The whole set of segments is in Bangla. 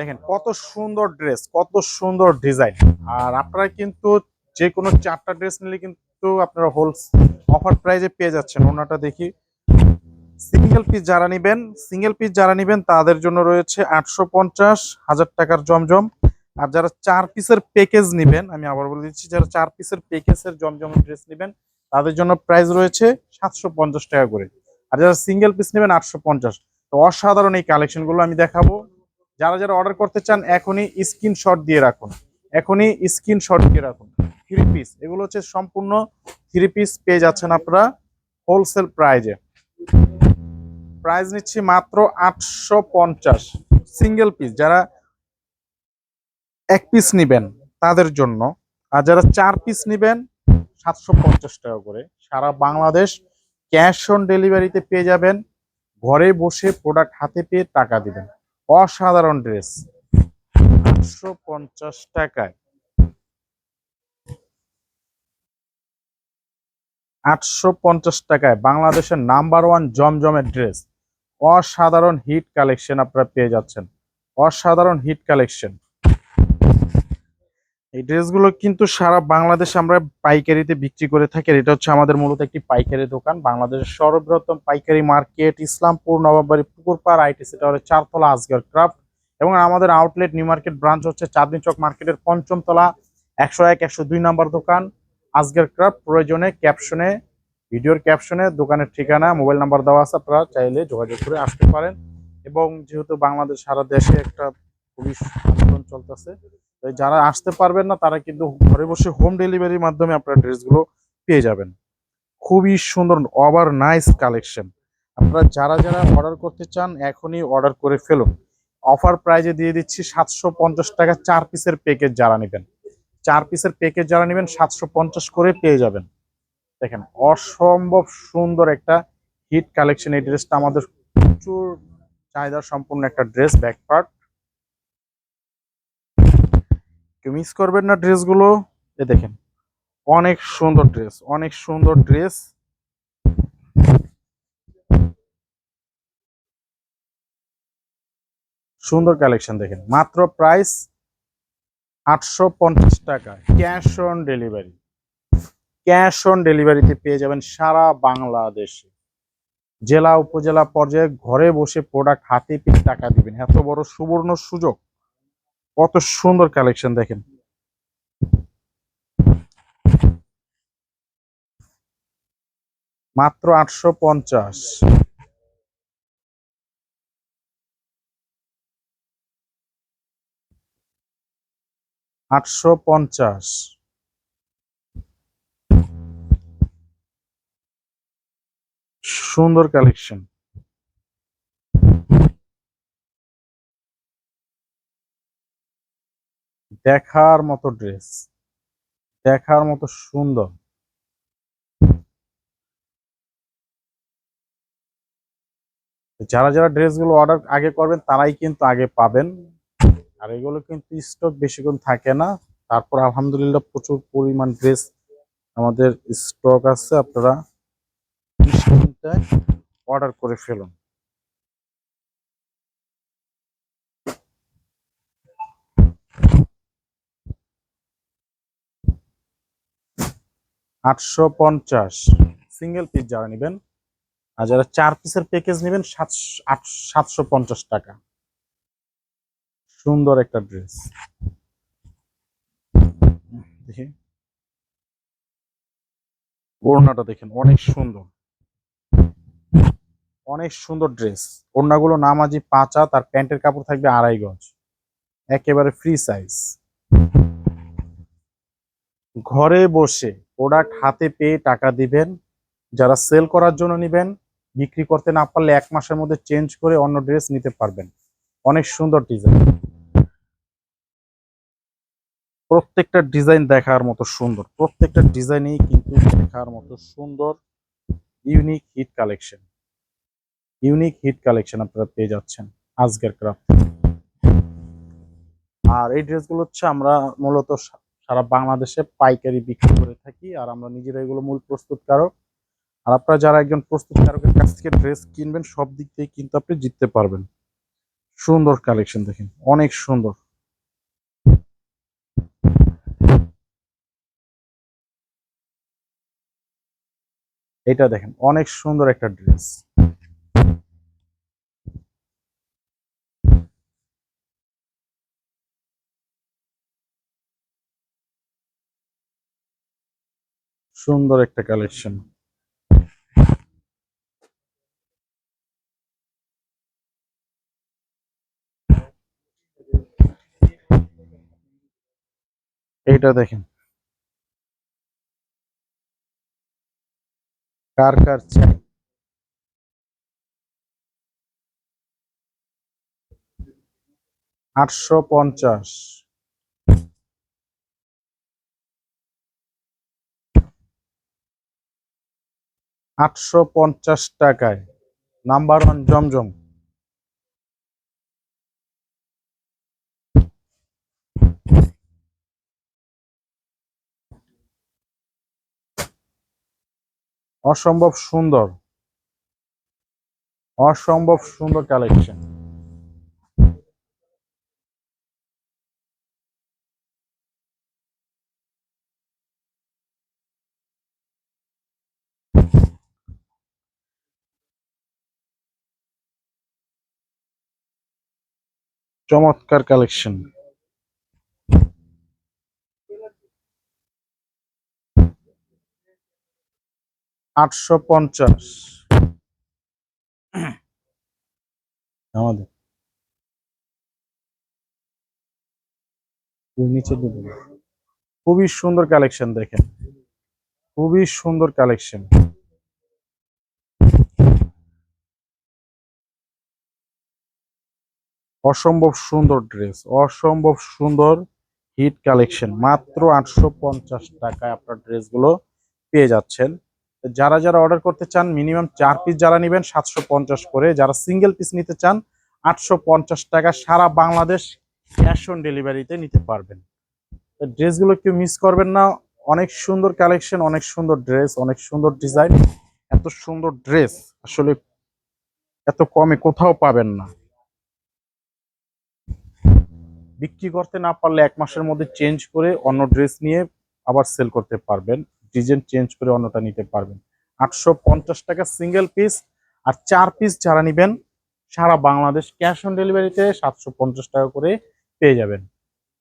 দেখেন, কত সুন্দর ড্রেস কত সুন্দর ডিজাইন আর আপনারা কিন্তু যে কোনো চারটা ড্রেস নিলে কিন্তু আপনারা হোল অফার প্রাইজে পেয়ে যাচ্ছেন। ওনাটা দেখি। সিঙ্গেল পিস যারা নেবেন সিঙ্গেল পিস যারা নেবেন, তাদের জন্য রয়েছে আটশো পঞ্চাশ, হাজার টাকার জমজম। আর যারা চার পিসের প্যাকেজ নেবেন, আমি আবার বলে দিচ্ছি, যারা চার পিসের প্যাকেজের জমজম ড্রেস নেবেন, তাদের জন্য প্রাইস রয়েছে সাতশো পঞ্চাশ টাকা করে। আর যারা সিঙ্গেল পিস নেবেন, আটশো পঞ্চাশ। তো অসাধারণ এই কালেকশনগুলো আমি দেখাবো। যারা যারা অর্ডার করতে চান, এখনই স্ক্রিনশট দিয়ে রাখুন। এখনই স্ক্রিনশট দিয়ে রাখুন। থ্রি পিস এগুলো হচ্ছে সম্পূর্ণ থ্রি পিস পেয়ে যাচ্ছেন আপনারা হোলসেল প্রাইজে প্রাইস নিচ্ছি মাত্র আটশো পঞ্চাশ। সিঙ্গেল পিস যারা এক পিস নেবেন তাদের জন্য। আর যারা চার পিস নেবেন, সাতশো পঞ্চাশ টাকা করে। সারা বাংলাদেশ ক্যাশ অন ডেলিভারিতে পেয়ে যাবেন। ঘরে বসে প্রোডাক্ট হাতে পেয়ে টাকা দিবেন। অসাধারণ ড্রেস। আটশো পঞ্চাশ টাকায়। আটশো পঞ্চাশ টাকায় বাংলাদেশের নাম্বার ওয়ান জমজমের ড্রেস। অসাধারণ হিট কালেকশন আপনারা পেয়ে যাচ্ছেন। অসাধারণ হিট কালেকশন। এই ড্রেসগুলো কিন্তু সারা বাংলাদেশে আমরা পাইকারিতে বিক্রি করে থাকি এটা হচ্ছে আমাদের মূলত একটি পাইকারি দোকান। বাংলাদেশের সর্ববৃহত্তম পাইকারি মার্কেট, ইসলামপুর নবাবাড়ি পুকুরপাড়, আইটিসি টাওয়ারের চারতলা আজগার ক্রাফট এবং আমাদের আউটলেট নিউ মার্কেট ব্রাঞ্চ হচ্ছে চাঁদনি চক মার্কেটের পঞ্চম তলা একশো এক, একশো দুই নম্বর দোকান। আজগের ক্রাফট প্রয়োজনে ক্যাপশনে, ভিডিওর ক্যাপশনে দোকানের ঠিকানা, মোবাইল নাম্বার দেওয়া আছে, আপনারা চাইলে যোগাযোগ করে আসতে পারেন। এবং যেহেতু বাংলাদেশ সারা দেশে একটা পুলিশ আন্দোলন চলতেছে যারা আসতে পারবেন না, তারা কিন্তু ঘরে বসে হোম ডেলিভারির মাধ্যমে আপনারা ড্রেসগুলো পেয়ে যাবেন। খুবই সুন্দর ওভার নাইস কালেকশন আপনারা যারা যারা অর্ডার করতে চান, এখনই অর্ডার করে ফেলুন। অফার প্রাইজে দিয়ে দিচ্ছি সাতশো পঞ্চাশ টাকা চার পিসের প্যাকেজ যারা নেবেন। চার পিসের প্যাকেজ যারা নেবেন, সাতশো পঞ্চাশ করে পেয়ে যাবেন। দেখেন, অসম্ভব সুন্দর একটা হিট কালেকশন এই ড্রেসটা আমাদের প্রচুর চাহিদা সম্পূর্ণ একটা ড্রেস ব্যাক পার্ট কেউ মিস করবেন না ড্রেসগুলো এ দেখেন, অনেক সুন্দর ড্রেস অনেক সুন্দর ড্রেস সুন্দর কালেকশন দেখেন, মাত্র প্রাইস আটশো পঞ্চাশ টাকা cash on delivery cash on ডেলিভারিতে পেয়ে যাবেন সারা বাংলাদেশে। জেলা, উপজেলা পর্যায়ে ঘরে বসে প্রোডাক্ট হাতে পেয়ে টাকা দিবেন। এত বড় সুবর্ণ সুযোগ। কত সুন্দর কালেকশন দেখেন। মাত্র আটশো পঞ্চাশ। আটশো পঞ্চাশ। সুন্দর কালেকশন দেখার মতো ড্রেস দেখার মতো সুন্দর। যারা যারা ড্রেসগুলো অর্ডার আগে করবেন, তারাই কিন্তু আগে পাবেন। আর এগুলো কিন্তু স্টক বেশিক্ষণ থাকে না। তারপর আলহামদুলিল্লাহ প্রচুর পরিমাণ ড্রেস আমাদের স্টক আছে। আপনারা অর্ডার করে ফেলুন। আটশো পঞ্চাশ। সিঙ্গেল পিস যারা নেবেন, আর যারা চার পিসের প্যাকেজ নেবেন সাতশো পঞ্চাশ টাকা। সুন্দর একটা ড্রেস ওড়নাটা দেখেন, অনেক সুন্দর। অনেক সুন্দর ড্রেস ওড়নাগুলো নামাজি পাঁচা, তার প্যান্টের কাপড় থাকবে আড়াই গজ। একেবারে ফ্রি সাইজ ঘরে বসে প্রোডাক্ট হাতে পেয়ে টাকা দিবেন, যারা সেল করার জন্য নেবেন, বিক্রি করতে না পারলে এক মাসের মধ্যে চেঞ্জ করে অন্য ড্রেস নিতে পারবেন। অনেক সুন্দর ডিজাইন প্রত্যেকটা ডিজাইন দেখার মতো সুন্দর। প্রত্যেকটা ডিজাইনই কিন্তু দেখার মতো সুন্দর unique hit collection unique hit collection আপনারা পেয়ে যাচ্ছেন আজকের ক্রাফট আর এই ড্রেসগুলো হচ্ছে আমরা মূলত সারা বাংলাদেশে পাইকারি বিক্রি করে থাকি আর আমরা নিজেরা এগুলো মূল প্রস্তুতকারক। আর আপনারা যারা একজন প্রস্তুতকারকের কাছ থেকে ড্রেস কিনবেন, সব দিক থেকে কিন্তু আপনি জিততে পারবেন। সুন্দর কালেকশন দেখেন, অনেক সুন্দর। এটা দেখেন, অনেক সুন্দর একটা ড্রেস। সুন্দর একটা কালেকশন এইটা দেখেন। কার কার চাই আটশো পঞ্চাশ। আটশো পঞ্চাশ টাকায়। Number one Zamzam. অসম্ভব সুন্দর। অসম্ভব সুন্দর কালেকশন চমৎকার কালেকশন আটশো পঞ্চাশ। আমাদের। খুবই সুন্দর কালেকশন দেখেন। খুবই সুন্দর কালেকশন অসম্ভব সুন্দর ড্রেস, অসম্ভব সুন্দর হিট কালেকশন। মাত্র আটশো পঞ্চাশ টাকায় আপনার ড্রেসগুলো পেয়ে যাচ্ছেন। যারা যারা অর্ডার করতে চান, মিনিমাম চার পিস যারা নেবেন, সাতশো পঞ্চাশ করে। যারা সিঙ্গেল পিস নিতে চান, আটশো পঞ্চাশ টাকা সারা বাংলাদেশ ক্যাশ অন ডেলিভারিতে নিতে পারবেন। ড্রেসগুলো কেউ মিস করবেন না। অনেক সুন্দর কালেকশন, অনেক সুন্দর ড্রেস, অনেক সুন্দর ডিজাইন। এত সুন্দর ড্রেস আসলে এত কমে কোথাও পাবেন না। বিক্রি করতে না পারলে এক মাসের মধ্যে চেঞ্জ করে অন্য ড্রেস নিয়ে আবার সেল করতে পারবেন। ডিজাইন চেঞ্জ করে অন্যটা নিতে পারবেন। আটশো পঞ্চাশ টাকা সিঙ্গেল পিস আর চার পিস যারা নেবেন, সারা বাংলাদেশ ক্যাশ অন ডেলিভারিতে সাতশো পঞ্চাশ টাকা করে পেয়ে যাবেন।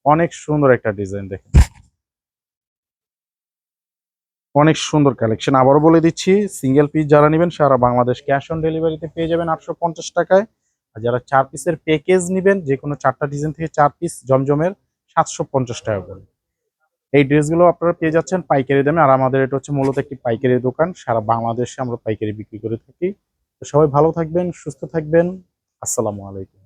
অনেক সুন্দর একটা ডিজাইন দেখেন। অনেক সুন্দর কালেকশন আবারও বলে দিচ্ছি সিঙ্গেল পিস যারা নেবেন, সারা বাংলাদেশ ক্যাশ অন ডেলিভারিতে পেয়ে যাবেন আটশো পঞ্চাশ টাকায়। আর যারা চার পিসের প্যাকেজ নেবেন যে কোনো চারটা ডিজাইন থেকে চার পিস জমজমের, সাতশো পঞ্চাশ টাকা করে। এই ড্রেসগুলো আপনারা পেয়ে যাচ্ছেন পাইকারি দামে। আর আমাদের এটা হচ্ছে মূলত একটি পাইকারি দোকান। সারা বাংলাদেশে আমরা পাইকারি বিক্রি করে থাকি। তো সবাই ভালো থাকবেন, সুস্থ থাকবেন। আসসালামু আলাইকুম।